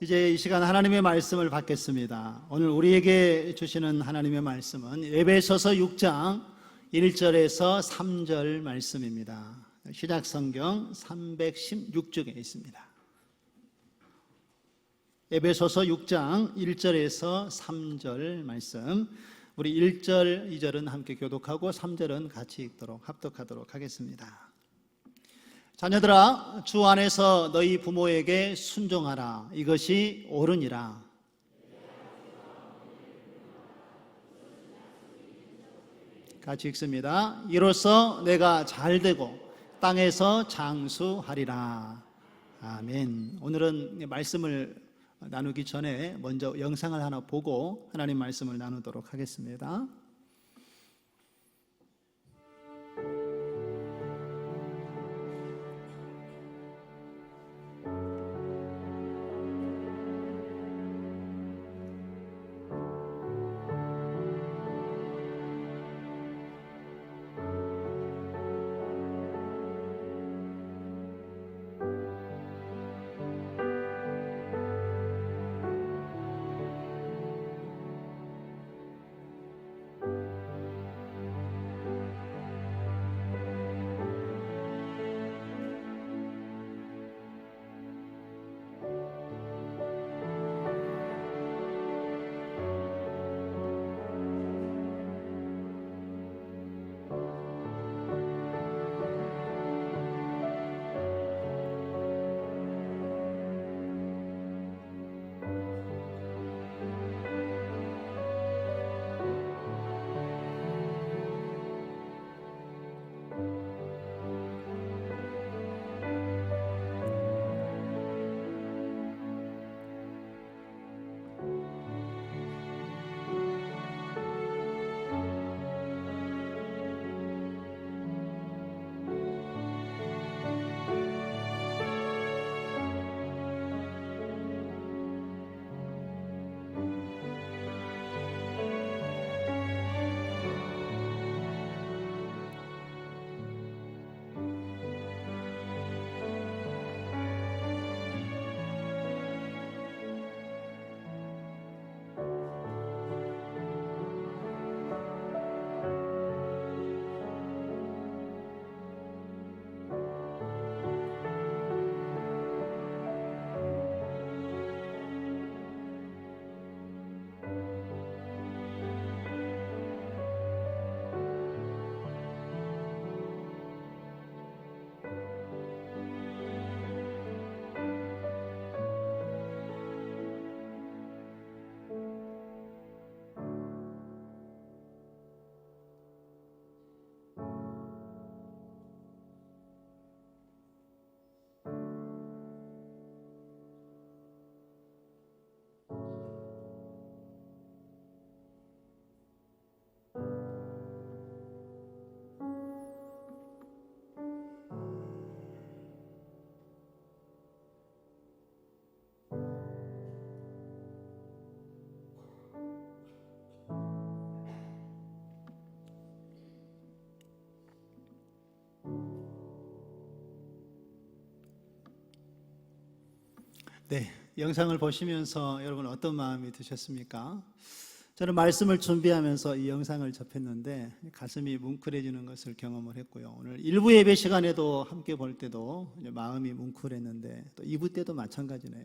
이제 이 시간 하나님의 말씀을 받겠습니다. 오늘 우리에게 주시는 하나님의 말씀은 에베소서 6장 1절에서 3절 말씀입니다. 시작 성경 316쪽에 있습니다. 에베소서 6장 1절에서 3절 말씀. 우리 1절, 2절은 함께 교독하고 3절은 같이 읽도록 합독하도록 하겠습니다. 자녀들아 주 안에서 너희 부모에게 순종하라. 이것이 옳으니라. 같이 읽습니다. 이로써 내가 잘 되고 땅에서 장수하리라. 아멘. 오늘은 말씀을 나누기 전에 먼저 영상을 하나 보고 하나님 말씀을 나누도록 하겠습니다 네, 영상을 보시면서 여러분 어떤 마음이 드셨습니까? 저는 말씀을 준비하면서 이 영상을 접했는데 가슴이 뭉클해지는 것을 경험을 했고요. 오늘 일부 예배 시간에도 함께 볼 때도 마음이 뭉클했는데 또 2부 때도 마찬가지네요.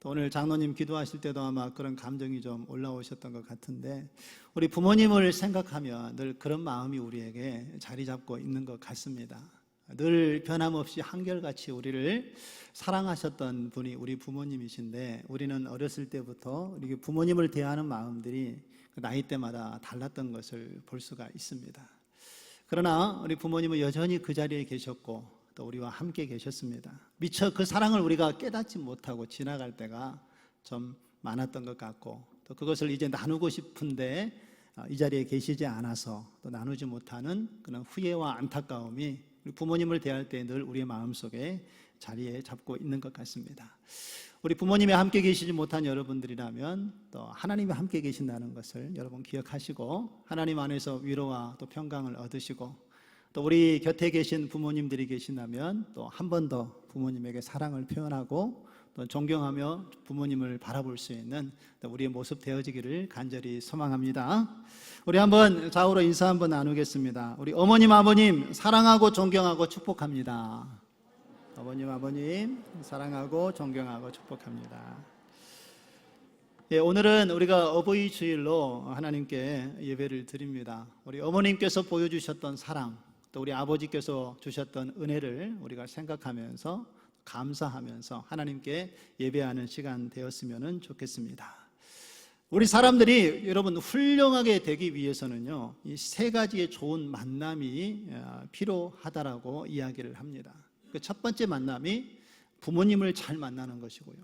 또 오늘 장로님 기도하실 때도 아마 그런 감정이 좀 올라오셨던 것 같은데 우리 부모님을 생각하면 늘 그런 마음이 우리에게 자리 잡고 있는 것 같습니다. 늘 변함없이 한결같이 우리를 사랑하셨던 분이 우리 부모님이신데 우리는 어렸을 때부터 우리 부모님을 대하는 마음들이 그 나이 때마다 달랐던 것을 볼 수가 있습니다. 그러나 우리 부모님은 여전히 그 자리에 계셨고 또 우리와 함께 계셨습니다. 미처 그 사랑을 우리가 깨닫지 못하고 지나갈 때가 좀 많았던 것 같고 또 그것을 이제 나누고 싶은데 어, 이 자리에 계시지 않아서 또 나누지 못하는 그런 후회와 안타까움이 우리 부모님을 대할 때 늘 우리의 마음속에 자리에 잡고 있는 것 같습니다. 우리 부모님이 함께 계시지 못한 여러분들이라면 또 하나님이 함께 계신다는 것을 여러분 기억하시고 하나님 안에서 위로와 또 평강을 얻으시고 또 우리 곁에 계신 부모님들이 계신다면 또 한 번 더 부모님에게 사랑을 표현하고 또 존경하며 부모님을 바라볼 수 있는 또 우리의 모습 되어지기를 간절히 소망합니다. 우리 한번 좌우로 인사 한번 나누겠습니다. 우리 어머님 아버님 사랑하고 존경하고 축복합니다. 어머님 아버님 사랑하고 존경하고 축복합니다. 예, 오늘은 우리가 어버이 주일로 하나님께 예배를 드립니다. 우리 어머님께서 보여주셨던 사랑, 또 우리 아버지께서 주셨던 은혜를 우리가 생각하면서 감사하면서 하나님께 예배하는 시간 되었으면 좋겠습니다. 우리 사람들이 여러분 훌륭하게 되기 위해서는요, 이 세 가지의 좋은 만남이 어, 필요하다라고 이야기를 합니다. 그 첫 번째 만남이 부모님을 잘 만나는 것이고요.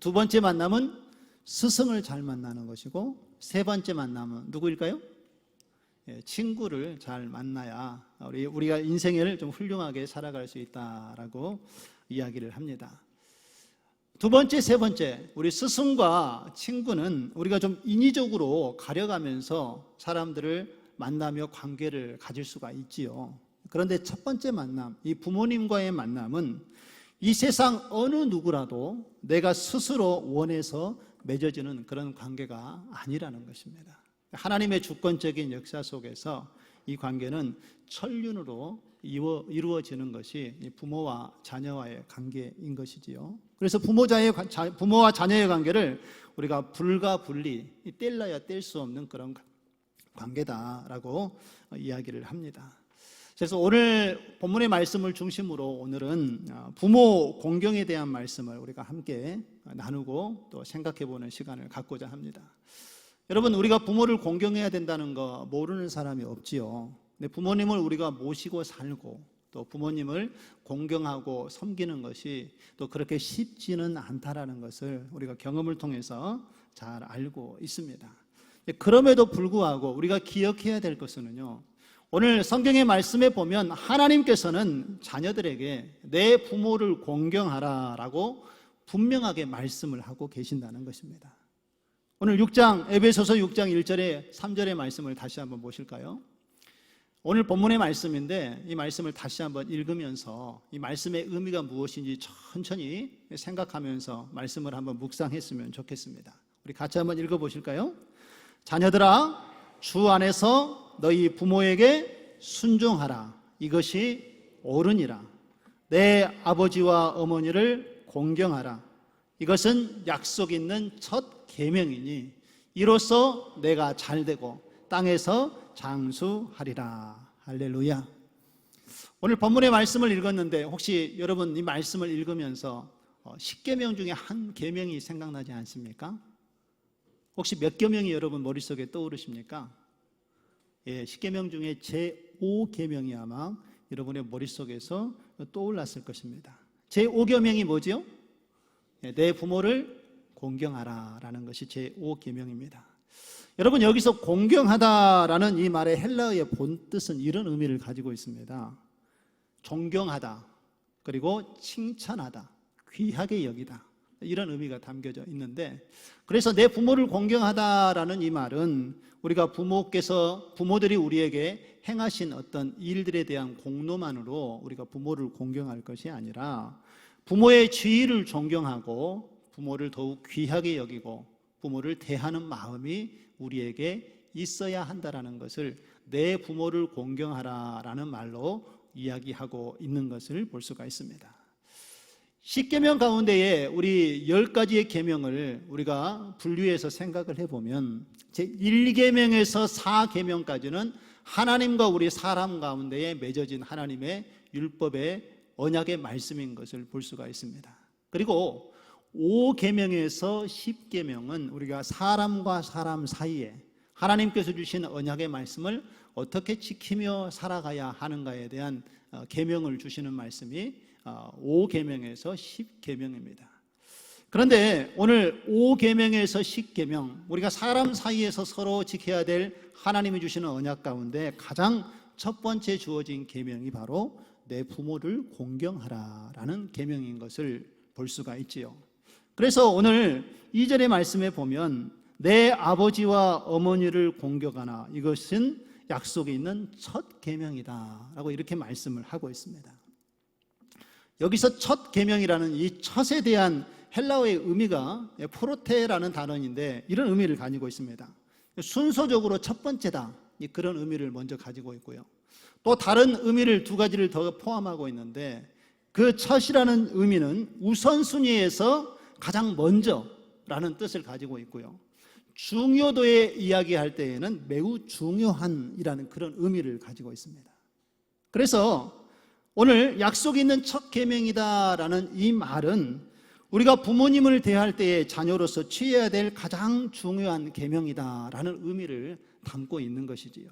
두 번째 만남은 스승을 잘 만나는 것이고 세 번째 만남은 누구일까요? 예, 친구를 잘 만나야 우리 우리가 인생을 좀 훌륭하게 살아갈 수 있다라고 이야기를 합니다. 두 번째, 세 번째, 우리 스승과 친구는 우리가 좀 인위적으로 가려가면서 사람들을 만나며 관계를 가질 수가 있지요. 그런데 첫 번째 만남, 이 부모님과의 만남은 이 세상 어느 누구라도 내가 스스로 원해서 맺어지는 그런 관계가 아니라는 것입니다. 하나님의 주권적인 역사 속에서 이 관계는 천륜으로 이루어지는 것이 부모와 자녀와의 관계인 것이지요. 그래서 부모자의 부모와 자녀의 관계를 우리가 불가 분리 뗄라야 뗄 수 없는 그런 관계다라고 이야기를 합니다. 그래서 오늘 본문의 말씀을 중심으로 오늘은 부모 공경에 대한 말씀을 우리가 함께 나누고 또 생각해 보는 시간을 갖고자 합니다. 여러분 우리가 부모를 공경해야 된다는 거 모르는 사람이 없지요. 근데 부모님을 우리가 모시고 살고 또 부모님을 공경하고 섬기는 것이 또 그렇게 쉽지는 않다라는 것을 우리가 경험을 통해서 잘 알고 있습니다. 그럼에도 불구하고 우리가 기억해야 될 것은요. 오늘 성경의 말씀에 보면 하나님께서는 자녀들에게 내 부모를 공경하라라고 분명하게 말씀을 하고 계신다는 것입니다. 오늘 6장 에베소서 6장 1절에 3절의 말씀을 다시 한번 보실까요? 오늘 본문의 말씀인데 이 말씀을 다시 한번 읽으면서 이 말씀의 의미가 무엇인지 천천히 생각하면서 말씀을 한번 묵상했으면 좋겠습니다. 우리 같이 한번 읽어 보실까요? 자녀들아 주 안에서 너희 부모에게 순종하라. 이것이 옳으니라. 내 아버지와 어머니를 공경하라. 이것은 약속 있는 첫 계명이니 이로써 내가 잘 되고 땅에서 장수하리라. 할렐루야. 오늘 본문의 말씀을 읽었는데 혹시 여러분 이 말씀을 읽으면서 어, 십계명 중에 한 계명이 생각나지 않습니까? 혹시 몇 계명이 여러분 머릿속에 떠오르십니까? 예, 10계명 중에 제5 계명이 아마 여러분의 머릿속에서 떠올랐을 것입니다. 제5계명이 뭐지요? 예, 내 부모를 공경하라라는 것이 제5 계명입니다. 여러분 여기서 공경하다라는 이 말의 헬라어의 본 뜻은 이런 의미를 가지고 있습니다. 존경하다, 그리고 칭찬하다, 귀하게 여기다. 이런 의미가 담겨져 있는데 그래서 내 부모를 공경하다라는 이 말은 우리가 부모께서 부모들이 우리에게 행하신 어떤 일들에 대한 공로만으로 우리가 부모를 공경할 것이 아니라 부모의 지위를 존경하고 부모를 더욱 귀하게 여기고 부모를 대하는 마음이 우리에게 있어야 한다라는 것을 내 부모를 공경하라라는 말로 이야기하고 있는 것을 볼 수가 있습니다. 십계명 가운데에 우리 열 가지의 계명을 우리가 분류해서 생각을 해보면 제 1계명에서 4계명까지는 하나님과 우리 사람 가운데에 맺어진 하나님의 율법의 언약의 말씀인 것을 볼 수가 있습니다. 그리고 5계명에서 10계명은 우리가 사람과 사람 사이에 하나님께서 주신 언약의 말씀을 어떻게 지키며 살아가야 하는가에 대한 어, 계명을 주시는 말씀이 5계명에서 어, 10계명입니다. 그런데 오늘 5계명에서 10계명 우리가 사람 사이에서 서로 지켜야 될 하나님이 주시는 언약 가운데 가장 첫 번째 주어진 계명이 바로 내 부모를 공경하라라는 계명인 것을 볼 수가 있지요. 그래서 오늘 2절의 말씀에 보면 내 아버지와 어머니를 공경하나 이것은 약속이 있는 첫 계명이다라고 이렇게 말씀을 하고 있습니다. 여기서 첫 계명이라는 이 첫에 대한 헬라어의 의미가 포르테라는 단어인데 이런 의미를 가지고 있습니다. 순서적으로 첫 번째다. 이 그런 의미를 먼저 가지고 있고요. 또 다른 의미를 두 가지를 더 포함하고 있는데 그 첫이라는 의미는 우선순위에서 가장 먼저라는 뜻을 가지고 있고요. 중요도에 이야기할 때에는 매우 중요한이라는 그런 의미를 가지고 있습니다. 그래서 오늘 약속 있는 첫 계명이다라는 이 말은 우리가 부모님을 대할 때에 자녀로서 취해야 될 가장 중요한 계명이다라는 의미를 담고 있는 것이지요.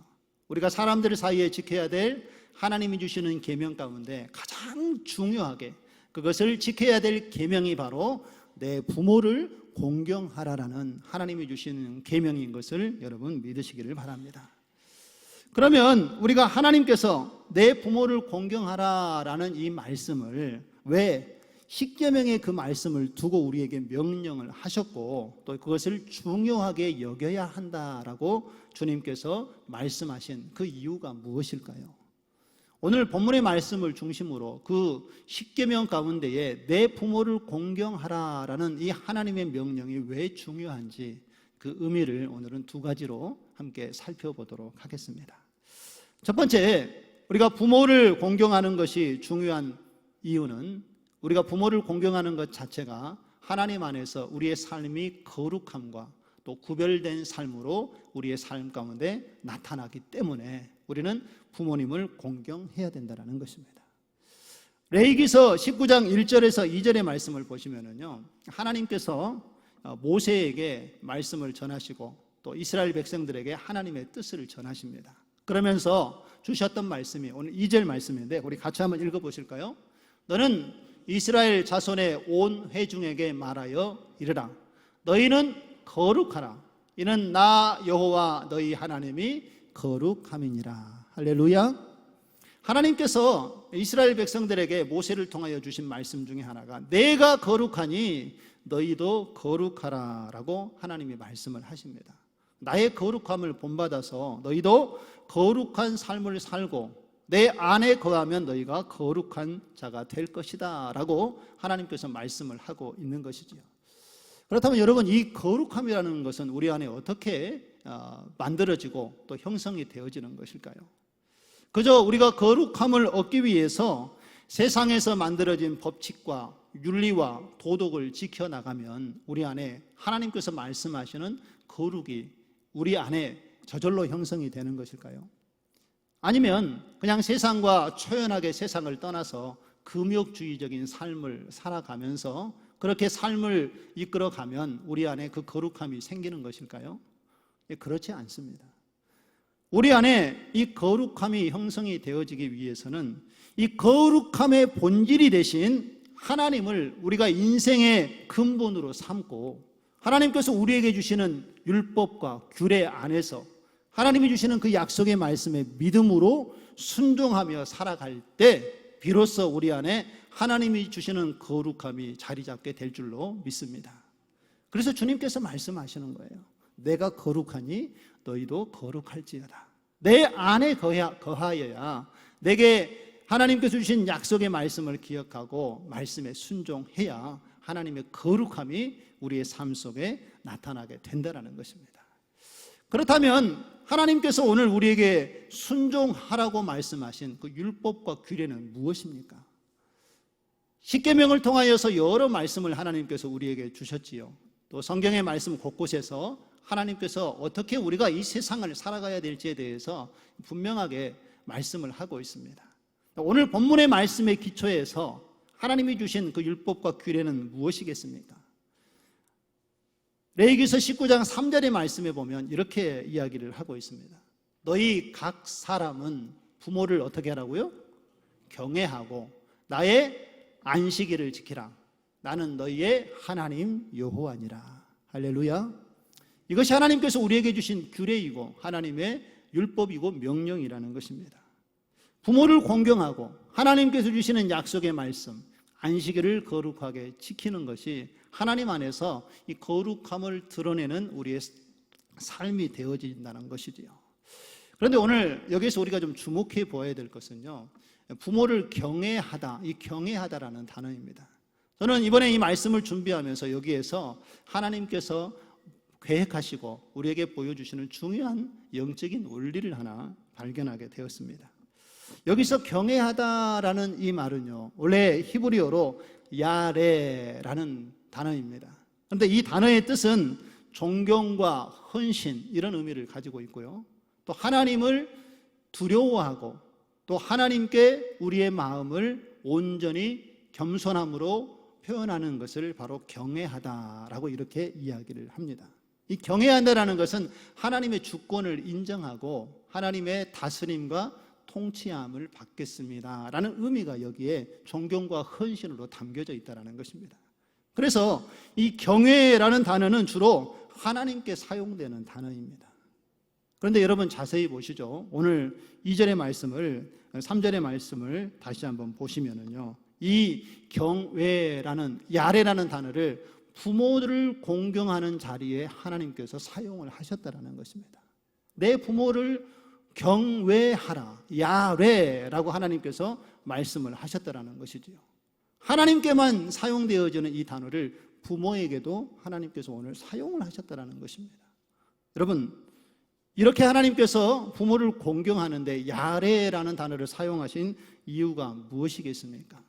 우리가 사람들 사이에 지켜야 될 하나님이 주시는 계명 가운데 가장 중요하게 그것을 지켜야 될 계명이 바로 내 부모를 공경하라라는 하나님이 주시는 계명인 것을 여러분 믿으시기를 바랍니다. 그러면 우리가 하나님께서 내 부모를 공경하라라는 이 말씀을 왜 십계명의 그 말씀을 두고 우리에게 명령을 하셨고 또 그것을 중요하게 여겨야 한다라고 주님께서 말씀하신 그 이유가 무엇일까요? 오늘 본문의 말씀을 중심으로 그 십계명 가운데에 내 부모를 공경하라라는 이 하나님의 명령이 왜 중요한지 그 의미를 오늘은 두 가지로 함께 살펴보도록 하겠습니다. 첫 번째, 우리가 부모를 공경하는 것이 중요한 이유는 우리가 부모를 공경하는 것 자체가 하나님 안에서 우리의 삶이 거룩함과 또 구별된 삶으로 우리의 삶 가운데 나타나기 때문에 우리는 부모님을 공경해야 된다는 것입니다. 레이기서 19장 1절에서 2절의 말씀을 보시면은요. 하나님께서 모세에게 말씀을 전하시고 또 이스라엘 백성들에게 하나님의 뜻을 전하십니다. 그러면서 주셨던 말씀이 오늘 2절 말씀인데 우리 같이 한번 읽어 보실까요? 너는 이스라엘 자손의 온 회중에게 말하여 이르라 너희는 거룩하라 이는 나 여호와 너희 하나님이 거룩함이니라 할렐루야 하나님께서 이스라엘 백성들에게 모세를 통하여 주신 말씀 중에 하나가 내가 거룩하니 너희도 거룩하라라고 하나님이 말씀을 하십니다. 나의 거룩함을 본받아서 너희도 거룩한 삶을 살고 내 안에 거하면 너희가 거룩한 자가 될 것이다라고 하나님께서 말씀을 하고 있는 것이지요. 그렇다면 여러분 이 거룩함이라는 것은 우리 안에 어떻게 어, 만들어지고 또 형성이 되어지는 것일까요? 그저 우리가 거룩함을 얻기 위해서 세상에서 만들어진 법칙과 윤리와 도덕을 지켜나가면 우리 안에 하나님께서 말씀하시는 거룩이 우리 안에 저절로 형성이 되는 것일까요? 아니면 그냥 세상과 초연하게 세상을 떠나서 금욕주의적인 삶을 살아가면서 그렇게 삶을 이끌어가면 우리 안에 그 거룩함이 생기는 것일까요? 예, 그렇지 않습니다. 우리 안에 이 거룩함이 형성이 되어지기 위해서는 이 거룩함의 본질이 되신 하나님을 우리가 인생의 근본으로 삼고 하나님께서 우리에게 주시는 율법과 규례 안에서 하나님이 주시는 그 약속의 말씀에 믿음으로 순종하며 살아갈 때 비로소 우리 안에 하나님이 주시는 거룩함이 자리 잡게 될 줄로 믿습니다. 그래서 주님께서 말씀하시는 거예요. 내가 거룩하니 너희도 거룩할지어다. 내 안에 거하여야 내게 하나님께서 주신 약속의 말씀을 기억하고 말씀에 순종해야 하나님의 거룩함이 우리의 삶 속에 나타나게 된다는 것입니다. 그렇다면 하나님께서 오늘 우리에게 순종하라고 말씀하신 그 율법과 규례는 무엇입니까? 십계명을 통하여서 여러 말씀을 하나님께서 우리에게 주셨지요. 또 성경의 말씀 곳곳에서 하나님께서 어떻게 우리가 이 세상을 살아가야 될지에 대해서 분명하게 말씀을 하고 있습니다. 오늘 본문의 말씀의 기초에서 하나님이 주신 그 율법과 규례는 무엇이겠습니까? 레이기서 19장 3절의 말씀에 보면 이렇게 이야기를 하고 있습니다. 너희 각 사람은 부모를 어떻게 하라고요? 경외하고 나의 안식일을 지키라. 나는 너희의 하나님 여호와니라. 할렐루야. 이것이 하나님께서 우리에게 주신 규례이고 하나님의 율법이고 명령이라는 것입니다. 부모를 공경하고 하나님께서 주시는 약속의 말씀, 안식일을 거룩하게 지키는 것이 하나님 안에서 이 거룩함을 드러내는 우리의 삶이 되어진다는 것이지요. 그런데 오늘 여기서 우리가 좀 주목해 보아야 될 것은요. 부모를 경외하다, 이 경외하다라는 단어입니다. 저는 이번에 이 말씀을 준비하면서 여기에서 하나님께서 계획하시고 우리에게 보여주시는 중요한 영적인 원리를 하나 발견하게 되었습니다. 여기서 경외하다라는 이 말은요, 원래 히브리어로 야레라는 단어입니다. 그런데 이 단어의 뜻은 존경과 헌신 이런 의미를 가지고 있고요. 또 하나님을 두려워하고 또 하나님께 우리의 마음을 온전히 겸손함으로 표현하는 것을 바로 경외하다라고 이렇게 이야기를 합니다. 이 경외한다라는 것은 하나님의 주권을 인정하고 하나님의 다스림과 통치함을 받겠습니다 라는 의미가 여기에 존경과 헌신으로 담겨져 있다라는 것입니다. 그래서 이 경외라는 단어는 주로 하나님께 사용되는 단어입니다. 그런데 여러분 자세히 보시죠. 오늘 2절의 말씀을 3절의 말씀을 다시 한번 보시면은요. 이 경외라는 야레라는 단어를 부모를 공경하는 자리에 하나님께서 사용을 하셨다라는 것입니다. 내 부모를 경외하라. 야레라고 하나님께서 말씀을 하셨다라는 것이지요. 하나님께만 사용되어지는 이 단어를 부모에게도 하나님께서 오늘 사용을 하셨다라는 것입니다. 여러분, 이렇게 하나님께서 부모를 공경하는데 야레라는 단어를 사용하신 이유가 무엇이겠습니까?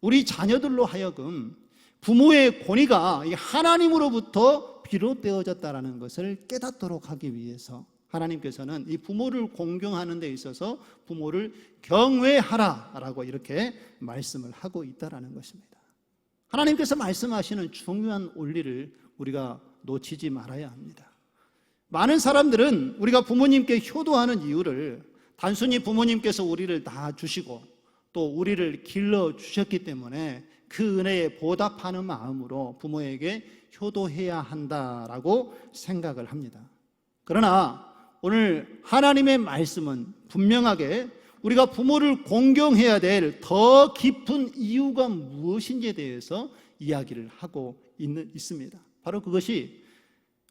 우리 자녀들로 하여금 부모의 권위가 하나님으로부터 비롯되어졌다라는 것을 깨닫도록 하기 위해서 하나님께서는 이 부모를 공경하는 데 있어서 부모를 경외하라라고 이렇게 말씀을 하고 있다라는 것입니다. 하나님께서 말씀하시는 중요한 원리를 우리가 놓치지 말아야 합니다. 많은 사람들은 우리가 부모님께 효도하는 이유를 단순히 부모님께서 우리를 다 주시고 또 우리를 길러 주셨기 때문에 그 은혜에 보답하는 마음으로 부모에게 효도해야 한다라고 생각을 합니다. 그러나 오늘 하나님의 말씀은 분명하게 우리가 부모를 공경해야 될 더 깊은 이유가 무엇인지에 대해서 이야기를 하고 있는, 있습니다. 바로 그것이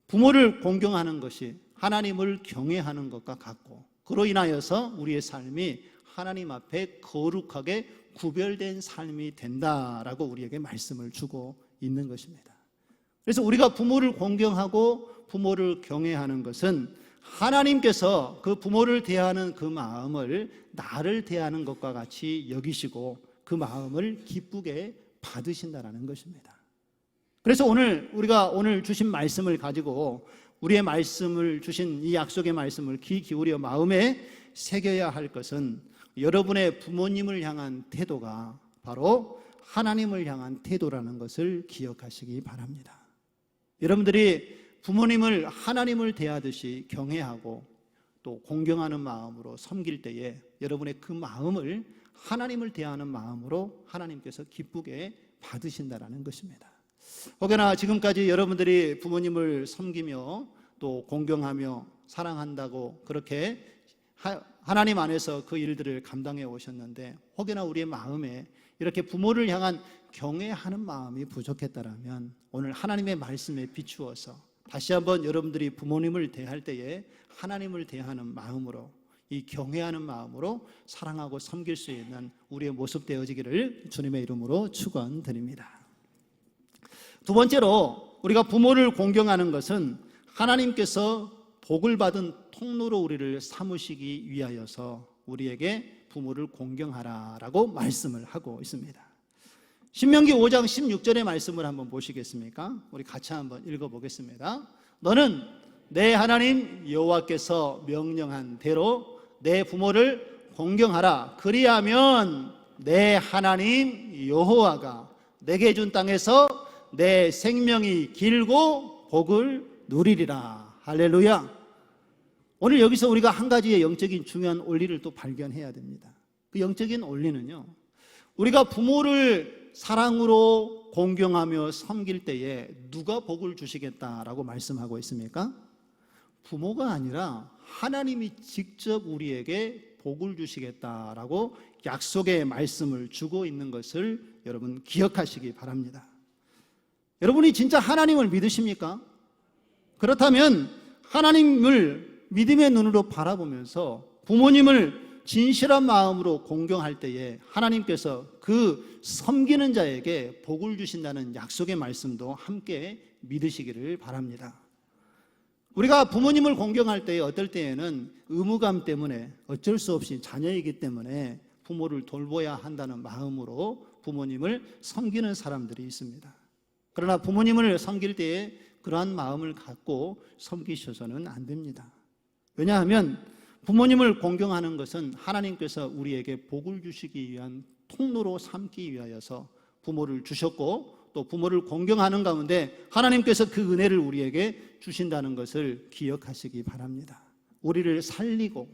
부모를 공경하는 것이 하나님을 경외하는 것과 같고 그로 인하여서 우리의 삶이 하나님 앞에 거룩하게 구별된 삶이 된다라고 우리에게 말씀을 주고 있는 것입니다. 그래서 우리가 부모를 공경하고 부모를 경외하는 것은 하나님께서 그 부모를 대하는 그 마음을 나를 대하는 것과 같이 여기시고 그 마음을 기쁘게 받으신다라는 것입니다. 그래서 오늘 우리가 오늘 주신 말씀을 가지고 우리의 말씀을 주신 이 약속의 말씀을 귀 기울여 마음에 새겨야 할 것은 여러분의 부모님을 향한 태도가 바로 하나님을 향한 태도라는 것을 기억하시기 바랍니다. 여러분들이 부모님을 하나님을 대하듯이 경외하고 또 공경하는 마음으로 섬길 때에 여러분의 그 마음을 하나님을 대하는 마음으로 하나님께서 기쁘게 받으신다라는 것입니다. 혹여나 지금까지 여러분들이 부모님을 섬기며 또 공경하며 사랑한다고 그렇게 하나님 안에서 그 일들을 감당해 오셨는데 혹여나 우리의 마음에 이렇게 부모를 향한 경외하는 마음이 부족했다라면 오늘 하나님의 말씀에 비추어서 다시 한번 여러분들이 부모님을 대할 때에 하나님을 대하는 마음으로 이 경외하는 마음으로 사랑하고 섬길 수 있는 우리의 모습 되어지기를 주님의 이름으로 축원드립니다. 두 번째로 우리가 부모를 공경하는 것은 하나님께서 복을 받은 통로로 우리를 삼으시기 위하여서 우리에게 부모를 공경하라라고 말씀을 하고 있습니다. 신명기 5장 16절의 말씀을 한번 보시겠습니까? 우리 같이 한번 읽어 보겠습니다. 너는 내 하나님 여호와께서 명령한 대로 내 부모를 공경하라. 그리하면 내 하나님 여호와가 내게 준 땅에서 내 생명이 길고 복을 누리리라. 할렐루야. 오늘 여기서 우리가 한 가지의 영적인 중요한 원리를 또 발견해야 됩니다. 그 영적인 원리는요. 우리가 부모를 사랑으로 공경하며 섬길 때에 누가 복을 주시겠다라고 말씀하고 있습니까? 부모가 아니라 하나님이 직접 우리에게 복을 주시겠다라고 약속의 말씀을 주고 있는 것을 여러분 기억하시기 바랍니다. 여러분이 진짜 하나님을 믿으십니까? 그렇다면 하나님을 믿음의 눈으로 바라보면서 부모님을 진실한 마음으로 공경할 때에 하나님께서 그 섬기는 자에게 복을 주신다는 약속의 말씀도 함께 믿으시기를 바랍니다. 우리가 부모님을 공경할 때 어떨 때에는 의무감 때문에 어쩔 수 없이 자녀이기 때문에 부모를 돌보아야 한다는 마음으로 부모님을 섬기는 사람들이 있습니다. 그러나 부모님을 섬길 때에 그러한 마음을 갖고 섬기셔서는 안 됩니다. 왜냐하면 부모님을 공경하는 것은 하나님께서 우리에게 복을 주시기 위한 통로로 삼기 위하여서 부모를 주셨고 또 부모를 공경하는 가운데 하나님께서 그 은혜를 우리에게 주신다는 것을 기억하시기 바랍니다. 우리를 살리고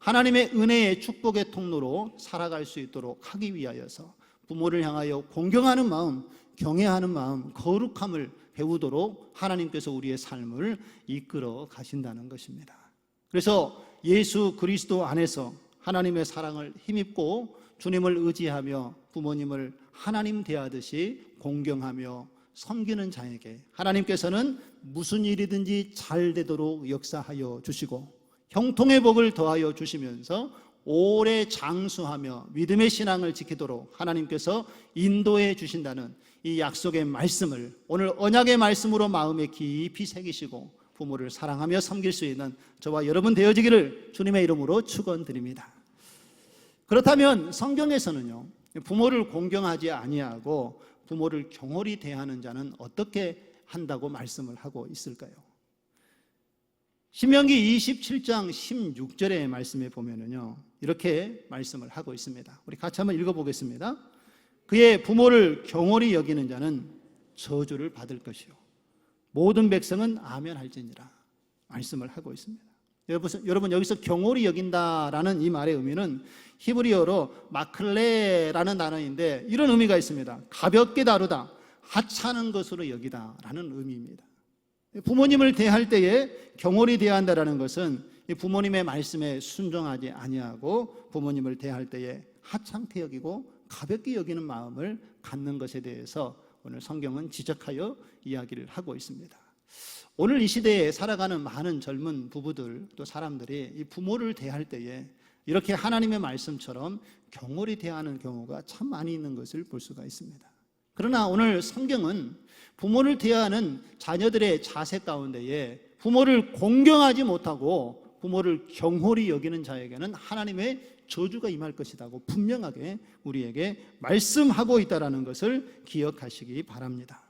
하나님의 은혜의 축복의 통로로 살아갈 수 있도록 하기 위하여서 부모를 향하여 공경하는 마음, 경외하는 마음, 거룩함을 배우도록 하나님께서 우리의 삶을 이끌어 가신다는 것입니다. 그래서 예수 그리스도 안에서 하나님의 사랑을 힘입고 주님을 의지하며 부모님을 하나님 대하듯이 공경하며 섬기는 자에게 하나님께서는 무슨 일이든지 잘 되도록 역사하여 주시고 형통의 복을 더하여 주시면서 오래 장수하며 믿음의 신앙을 지키도록 하나님께서 인도해 주신다는 이 약속의 말씀을 오늘 언약의 말씀으로 마음에 깊이 새기시고 부모를 사랑하며 섬길 수 있는 저와 여러분 되어지기를 주님의 이름으로 축원드립니다. 그렇다면 성경에서는요 부모를 공경하지 아니하고 부모를 경홀히 대하는 자는 어떻게 한다고 말씀을 하고 있을까요? 신명기 27장 16절의 말씀에 보면은요 이렇게 말씀을 하고 있습니다. 우리 같이 한번 읽어 보겠습니다. 그의 부모를 경홀히 여기는 자는 저주를 받을 것이요 모든 백성은 아멘 할지니라 말씀을 하고 있습니다. 여러분, 여러분 여기서 경홀히 여긴다라는 이 말의 의미는 히브리어로 마클레라는 단어인데 이런 의미가 있습니다. 가볍게 다루다, 하찮은 것으로 여기다라는 의미입니다. 부모님을 대할 때에 경홀히 대한다라는 것은 부모님의 말씀에 순종하지 아니하고 부모님을 대할 때에 하찮게 여기고 가볍게 여기는 마음을 갖는 것에 대해서 오늘 성경은 지적하여 이야기를 하고 있습니다. 오늘 이 시대에 살아가는 많은 젊은 부부들 또 사람들이 이 부모를 대할 때에 이렇게 하나님의 말씀처럼 경홀히 대하는 경우가 참 많이 있는 것을 볼 수가 있습니다. 그러나 오늘 성경은 부모를 대하는 자녀들의 자세 가운데에 부모를 공경하지 못하고 부모를 경홀히 여기는 자에게는 하나님의 저주가 임할 것이라고 분명하게 우리에게 말씀하고 있다라는 것을 기억하시기 바랍니다.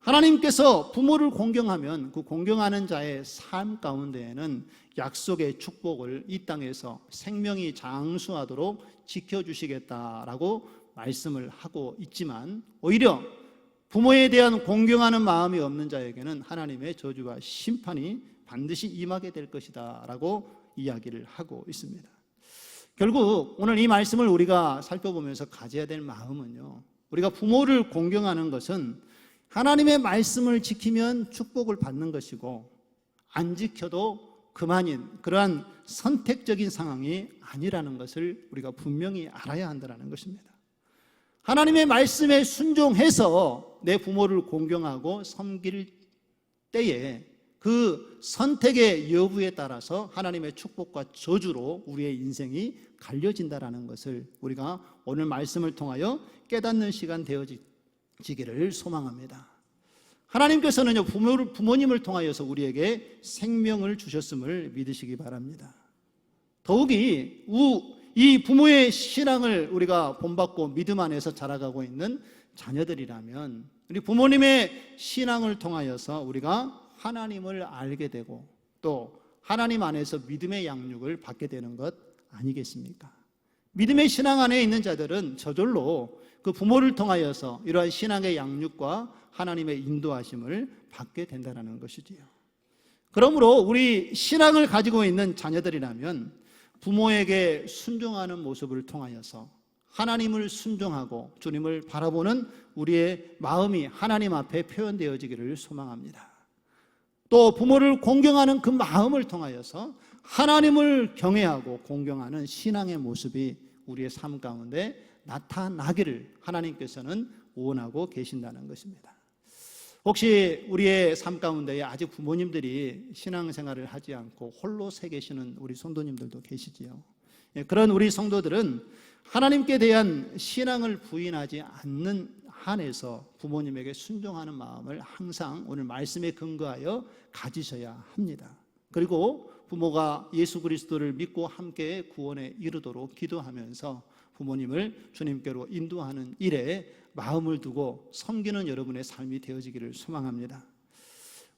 하나님께서 부모를 공경하면 그 공경하는 자의 삶 가운데에는 약속의 축복을 이 땅에서 생명이 장수하도록 지켜주시겠다라고 말씀을 하고 있지만 오히려 부모에 대한 공경하는 마음이 없는 자에게는 하나님의 저주와 심판이 반드시 임하게 될 것이다라고 이야기를 하고 있습니다. 결국 오늘 이 말씀을 우리가 살펴보면서 가져야 될 마음은요. 우리가 부모를 공경하는 것은 하나님의 말씀을 지키면 축복을 받는 것이고 안 지켜도 그만인 그러한 선택적인 상황이 아니라는 것을 우리가 분명히 알아야 한다는 것입니다. 하나님의 말씀에 순종해서 내 부모를 공경하고 섬길 때에 그 선택의 여부에 따라서 하나님의 축복과 저주로 우리의 인생이 갈려진다라는 것을 우리가 오늘 말씀을 통하여 깨닫는 시간 되어지기를 소망합니다. 하나님께서는요 부모를, 부모님을 통하여서 우리에게 생명을 주셨음을 믿으시기 바랍니다. 더욱이 우, 이 부모의 신앙을 우리가 본받고 믿음 안에서 자라가고 있는 자녀들이라면 우리 부모님의 신앙을 통하여서 우리가 하나님을 알게 되고 또 하나님 안에서 믿음의 양육을 받게 되는 것 아니겠습니까? 믿음의 신앙 안에 있는 자들은 저절로 그 부모를 통하여서 이러한 신앙의 양육과 하나님의 인도하심을 받게 된다는 것이지요. 그러므로 우리 신앙을 가지고 있는 자녀들이라면 부모에게 순종하는 모습을 통하여서 하나님을 순종하고 주님을 바라보는 우리의 마음이 하나님 앞에 표현되어지기를 소망합니다. 또 부모를 공경하는 그 마음을 통하여서 하나님을 경외하고 공경하는 신앙의 모습이 우리의 삶 가운데 나타나기를 하나님께서는 원하고 계신다는 것입니다. 혹시 우리의 삶 가운데 아직 부모님들이 신앙생활을 하지 않고 홀로 새 계시는 우리 성도님들도 계시지요. 예, 그런 우리 성도들은 하나님께 대한 신앙을 부인하지 않는 한에서 부모님에게 순종하는 마음을 항상 오늘 말씀에 근거하여 가지셔야 합니다. 그리고 부모가 예수 그리스도를 믿고 함께 구원에 이르도록 기도하면서 부모님을 주님께로 인도하는 일에 마음을 두고 섬기는 여러분의 삶이 되어지기를 소망합니다.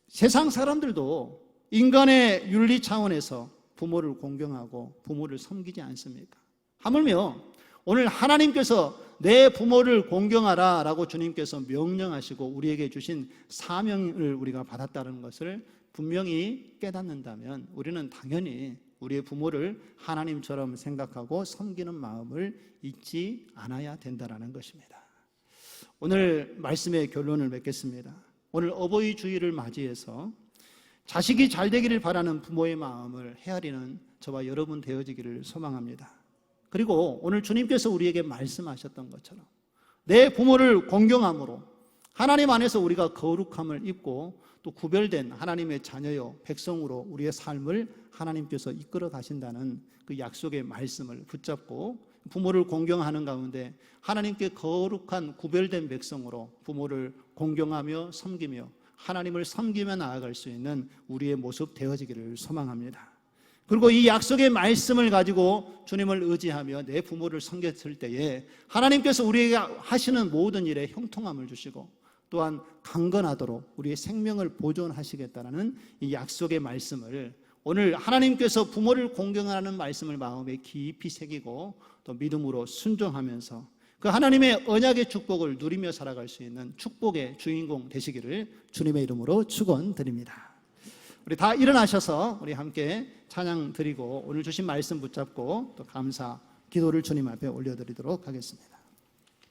세상 사람들도 인간의 윤리 차원에서 부모를 공경하고 부모를 섬기지 않습니까? 하물며 오늘 하나님께서 내 부모를 공경하라 라고 주님께서 명령하시고 우리에게 주신 사명을 우리가 받았다는 것을 분명히 깨닫는다면 우리는 당연히 우리의 부모를 하나님처럼 생각하고 섬기는 마음을 잊지 않아야 된다는 것입니다. 오늘 말씀의 결론을 맺겠습니다. 오늘 어버이 주일을 맞이해서 자식이 잘 되기를 바라는 부모의 마음을 헤아리는 저와 여러분 되어지기를 소망합니다. 그리고 오늘 주님께서 우리에게 말씀하셨던 것처럼 내 부모를 공경함으로 하나님 안에서 우리가 거룩함을 입고 또 구별된 하나님의 자녀요 백성으로 우리의 삶을 하나님께서 이끌어 가신다는 그 약속의 말씀을 붙잡고 부모를 공경하는 가운데 하나님께 거룩한 구별된 백성으로 부모를 공경하며 섬기며 하나님을 섬기며 나아갈 수 있는 우리의 모습 되어지기를 소망합니다. 그리고 이 약속의 말씀을 가지고 주님을 의지하며 내 부모를 섬겼을 때에 하나님께서 우리에게 하시는 모든 일에 형통함을 주시고 또한 강건하도록 우리의 생명을 보존하시겠다라는 이 약속의 말씀을 오늘 하나님께서 부모를 공경하는 말씀을 마음에 깊이 새기고 또 믿음으로 순종하면서 그 하나님의 언약의 축복을 누리며 살아갈 수 있는 축복의 주인공 되시기를 주님의 이름으로 축원드립니다. 우리 다 일어나셔서 우리 함께 찬양 드리고 오늘 주신 말씀 붙잡고 또 감사 기도를 주님 앞에 올려드리도록 하겠습니다.